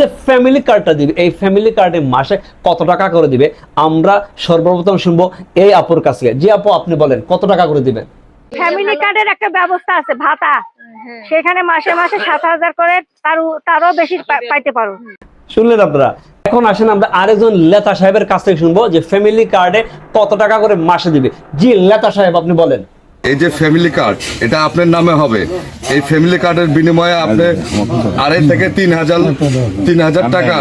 যে ফ্যামিলি কার্ডটা দিবে এই ফ্যামিলি কার্ডে মাসে কত টাকা করে দিবে? আমরা সর্বপ্রথম শুনব এই আপুর কাছে যে আপু আপনি বলেন কত টাকা করে দিবেন? ফ্যামিলি কার্ডের একটা ব্যবস্থা আছে ভাতা। সেখানে মাসে মাসে সাত হাজার করে তার তারও বেশি পাইতে পারো। শুনলেন আপনারা? এখন আসেন আমরা আরেকজন লেতা সাহেবের কাছ থেকে শুনব যে ফ্যামিলি কার্ডে কত টাকা করে মাসে দিবে। জি লেতা সাহেব আপনি বলেন। এই যে ফ্যামিলি কার্ড এটা আপনার নামে হবে। এই ফ্যামিলি কার্ডের বিনিময়ে আপনি আড়াই থেকে তিন হাজার তিন হাজার টাকা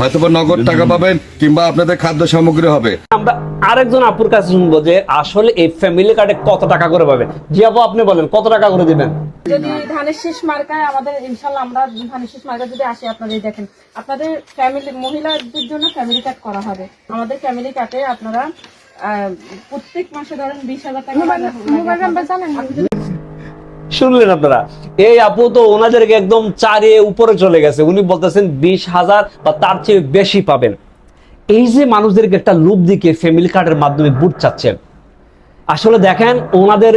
হয়তো বা নগদ টাকা পাবেন কিংবা আপনাদের খাদ্য সামগ্রী হবে। আমরা আরেকজন আপুর কাছে শুনব যে আসলে এই ফ্যামিলি কার্ডে কত টাকা করে পাবেন? জি আপু আপনি বলেন কত টাকা করে দিবেন? যদি ধানের শেষ মার্কায় আমাদের ইনশাল্লাহ আমরা ধানের শীষ মার্কা যদি আসে আপনাদের দেখেন আপনাদের ফ্যামিলি মহিলাদের জন্য ফ্যামিলি কার্ড করা হবে। আমাদের ফ্যামিলি কার্ডে আপনারা প্রত্যেক মাসে ধরেন বিশ হাজার টাকা মোবাইল নাম্বার জানেন? শুনলেন আপনারা? এই আপু তো ওনাদেরকে একদম চারে উপরে চলে গেছে। উনি বলতেছেন বিশ হাজার বা তার চেয়ে বেশি পাবেন। এই যে মানুষদেরকে একটা লুপ দিকে ফ্যামিলি কার্ডের মাধ্যমে বুট চাচ্ছেন। আসলে দেখেন ওনাদের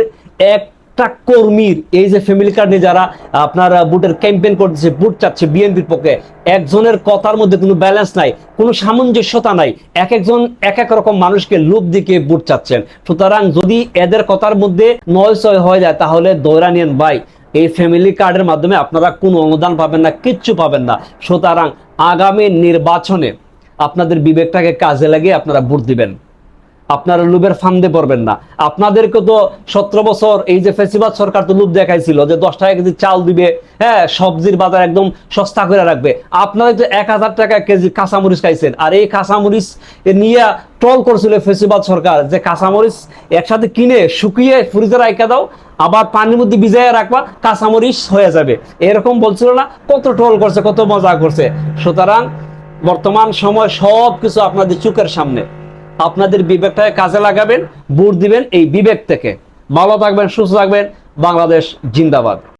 একটা কর্মীর, এই যে ফ্যামিলি কার্ড নিয়ে যারা আপনার বুটের ক্যাম্পেইন করতেছে বুট চাচ্ছে বিএনপির পক্ষে, একজনের কথার মধ্যে কোনো ব্যালেন্স নাই, কোনো সামঞ্জস্যতা নাই, এক একজন, এক এক রকম মানুষকে লুপ দিকে বুট চাচ্ছেন। সুতরাং যদি এদের কথার মধ্যে নয় ছয় হয়ে যায়, তাহলে দৌড়া নিয়েন ভাই। এই ফ্যামিলি কার্ডের মাধ্যমে আপনারা কোনো অনুদান পাবেন না, কিচ্ছু পাবেন না। সুতরাং আগামী নির্বাচনে আপনাদের বিবেকটাকে কাজে লাগিয়ে আপনারা ভোট দিবেন। আপনারা লুবের ফান্দে পড়বেন না। আপনাদেরকে তো সতেরো বছর এই যে ফেসিবাদ সরকার তো লুপ দেখাইছিল যে দশ টাকা কেজি চাল দিবে হ্যাঁ সবজির বাজার একদম সস্তা করে রাখবে। আপনারা তো এক হাজার টাকা কেজি কাঁচামরিচ খাইছেন। আর এই কাঁচামরিচ নিয়ে ট্রল করছিল ফেসিবাদ সরকার যে কাঁচামরিচ একসাথে কিনে শুকিয়ে ফ্রিজে রাখা দাও, আবার পানির মধ্যে ভিজাইয়া রাখবা, কাঁচামরিচ হয়ে যাবে। এরকম বলছিল না, কত ট্রল করছে, কত মজা করছে। সুতরাং বর্তমান সময় সব কিছু আপনাদের চোখের সামনে। আপনাদের বিবেকটাকে কাজে লাগাবেন বুট দিবেন এই বিবেক থেকে। ভালো থাকবেন, সুস্থ থাকবেন। বাংলাদেশ জিন্দাবাদ।